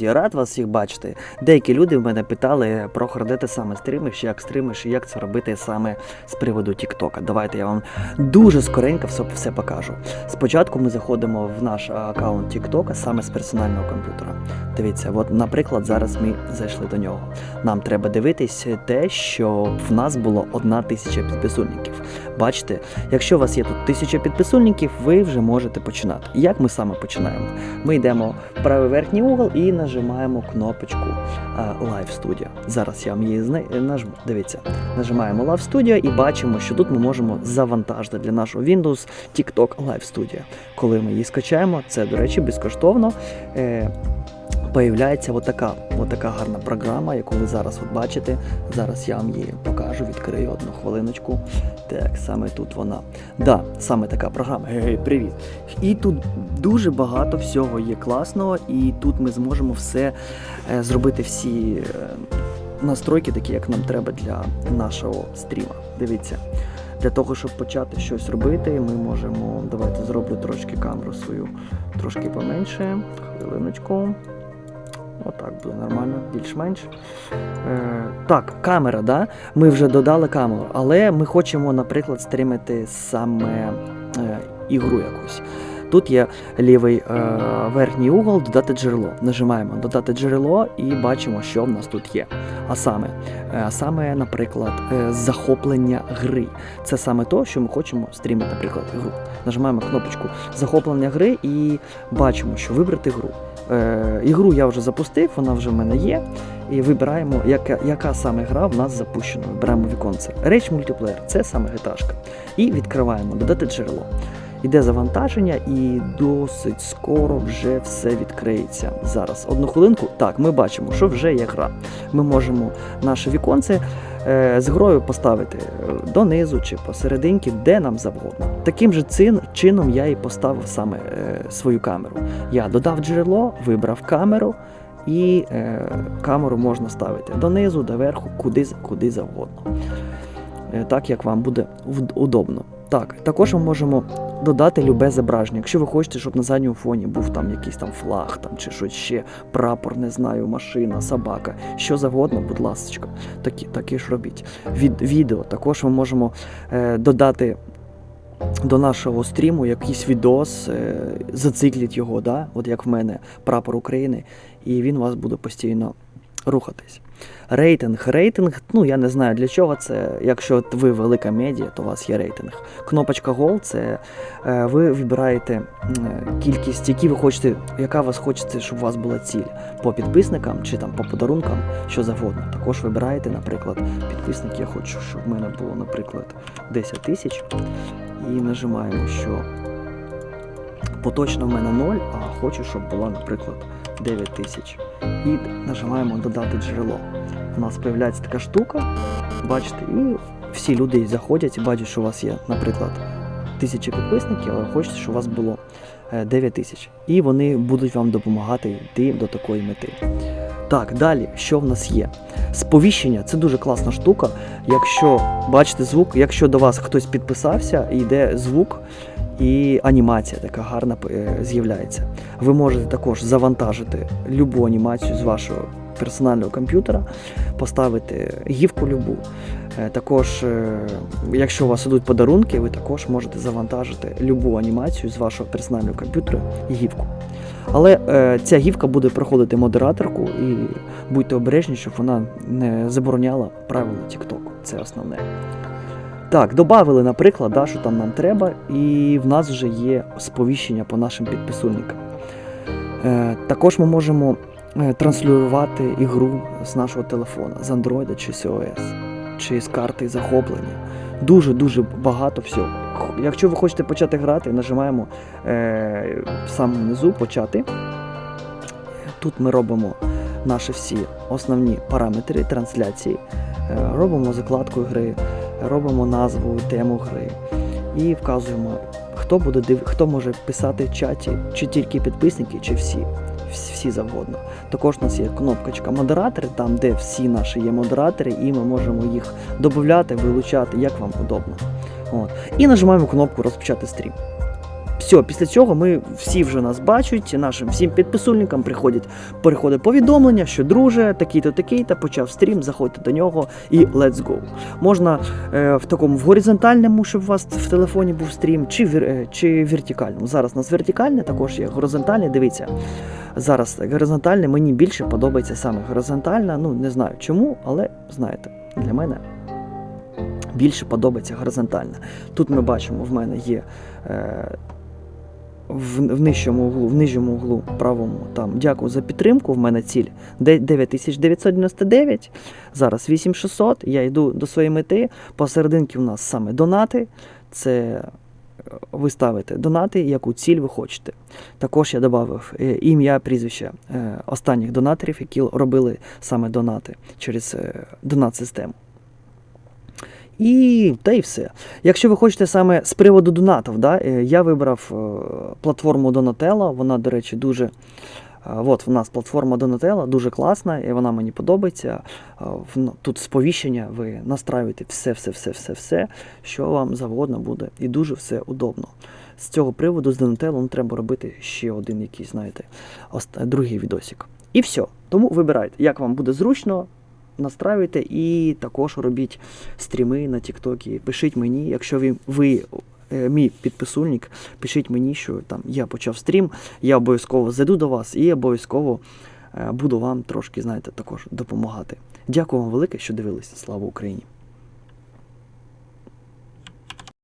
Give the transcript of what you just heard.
Я рад вас всіх бачити. Деякі люди в мене питали про де саме стрімиш, як стримиш і як це робити саме з приводу Тіктока. Давайте я вам дуже скоренько все, все покажу. Спочатку ми заходимо в наш аккаунт Тіктока саме з персонального комп'ютера. Дивіться, от, наприклад, зараз ми зайшли до нього. Нам треба дивитись те, що в нас було одна тисяча підписульників. Бачите, якщо у вас є тут тисяча підписульників, ви вже можете починати. Як ми саме починаємо? Ми йдемо в правий верхній угол і нажимаємо кнопочку Live Studio. Зараз я вам її нажму. Дивіться, нажимаємо Live Studio і бачимо, що тут ми можемо завантажити для нашого Windows TikTok Live Studio. Коли ми її скачаємо, це, до речі, безкоштовно. Появляється отака, отака гарна програма, яку ви зараз от бачите. Зараз я вам її покажу, відкрию одну хвилиночку. Так, саме тут вона. Да, саме така програма. Гей, привіт. І тут дуже багато всього є класного, і тут ми зможемо все е, зробити всі е, настройки, такі, як нам треба для нашого стріма. Дивіться. Для того, щоб почати щось робити, ми можемо. Давайте зроблю трошки камеру свою трошки поменше. Хвилиночку. Отак буде нормально, більш-менш. Е, так, камера, да? Ми вже додали камеру, але ми хочемо, наприклад, стримити саме е, ігру якусь. Тут є лівий е, верхній угол, додати джерело. Нажимаємо додати джерело і бачимо, що в нас тут є. А саме, е, саме, наприклад, е, захоплення гри. Це саме то, що ми хочемо стрімити, наприклад, ігру. Нажимаємо кнопочку захоплення гри і бачимо, що вибрати гру. Е, ігру я вже запустив, вона вже в мене є. І вибираємо, яка, яка саме гра в нас запущена. Вибираємо віконце. Реч мультиплеєр це саме гиташка. І відкриваємо додати джерело. Іде завантаження, і досить скоро вже все відкриється. Зараз одну хвилинку. Так, ми бачимо, що вже є гра. Ми можемо наше віконце з грою поставити е, донизу чи посерединки, де нам завгодно. Таким же цин, чином я і поставив саме е, свою камеру. Я додав джерело, вибрав камеру, і е, камеру можна ставити донизу, доверху, куди, куди завгодно. Е, так як вам буде удобно. Так, також ми можемо додати любе зображення. Якщо ви хочете, щоб на задньому фоні був там якийсь там флаг там, чи щось ще, прапор, не знаю, машина, собака, що завгодно, будь ласка, такі, такі ж робіть. Від, відео також ми можемо е, додати до нашого стріму якийсь відос, е, зацикліть його, да? от як в мене прапор України, і він у вас буде постійно рухатись. Рейтинг. Рейтинг, ну я не знаю для чого це. Якщо ви велика медіа, то у вас є рейтинг. Кнопочка Гол це е, ви вибираєте кількість, які ви хочете, яка вас хочете, щоб у вас була ціль по підписникам чи там по подарункам, що завгодно. Також вибираєте, наприклад, підписник, я хочу, щоб в мене було, наприклад, 10 тисяч. І нажимаємо, що поточно в мене 0, а хочу, щоб була, наприклад, 9 тисяч. І нажимаємо додати джерело. У нас з'являється така штука, бачите, і всі люди заходять і бачать, що у вас є, наприклад, тисяча підписників, але хочете, щоб у вас було е, 9 тисяч. І вони будуть вам допомагати йти до такої мети. Так, далі, що в нас є? Сповіщення це дуже класна штука. Якщо бачите звук, якщо до вас хтось підписався, йде звук і анімація така гарна е, з'являється. Ви можете також завантажити любу анімацію з вашого персонального комп'ютера, поставити гівку любу. Е, Також, е, якщо у вас ідуть подарунки, ви також можете завантажити любу анімацію з вашого персонального комп'ютера і гівку. Але е, ця гівка буде проходити модераторку, і будьте обережні, щоб вона не забороняла правила TikTok. Це основне. Так, додали, наприклад, да, що там нам треба, і в нас вже є сповіщення по нашим підписульникам. Е, також ми можемо е, транслювати ігру з нашого телефона, з Android чи iOS, чи з карти захоплення. Дуже-дуже багато всього. Якщо ви хочете почати грати, нажимаємо е, в самому низу почати. Тут ми робимо наші всі основні параметри трансляції, е, робимо закладку гри, робимо назву, тему гри і вказуємо, хто буде див... хто може писати в чаті, чи тільки підписники, чи всі. Всі завгодно. Також у нас є кнопочка модератори, там де всі наші є модератори, і ми можемо їх додати, вилучати, як вам удобно. От. І нажимаємо кнопку розпочати стрім. Все, після цього ми всі вже нас бачать, нашим всім підписульникам приходять, приходить повідомлення, що друже, такий-то, такий-то, почав стрім, заходьте до нього і let's go. Можна е, в такому в горизонтальному, щоб у вас в телефоні був стрім, чи, вір, е, чи вертикальному. Зараз у нас вертикальне, також є горизонтальне. Дивіться, зараз горизонтальне мені більше подобається саме горизонтальна. Ну не знаю чому, але знаєте, для мене більше подобається горизонтальна. Тут ми бачимо, в мене є. Е, в, в нижчому углу, в нижньому углу правому там дякую за підтримку. В мене ціль 9999, зараз 8600. Я йду до своєї мети. Посерединки у нас саме донати. Це е, ви ставите донати, яку ціль ви хочете. Також я додав е, ім'я, прізвище е, останніх донаторів, які робили саме донати через донат-систему. І та й все. Якщо ви хочете саме з приводу донатів, да, е, я вибрав е, платформу Donatello. Вона, до речі, дуже. е, От в нас платформа Donatello, дуже класна, і вона мені подобається. В- Тут сповіщення, ви настраюєте все, все, все, все, все, що вам завгодно буде, і дуже все удобно. З цього приводу з Donatello ну, треба робити ще один якийсь, знаєте, другий відосик. І все. Тому вибирайте, як вам буде зручно, настраюйте і також робіть стріми на Тіктокі. Пишіть мені, якщо ви, ви е, мій підписульник, пишіть мені, що там я почав стрім, я обов'язково зайду до вас і обов'язково е, буду вам трошки, знаєте, також допомагати. Дякую вам велике, що дивилися. Слава Україні!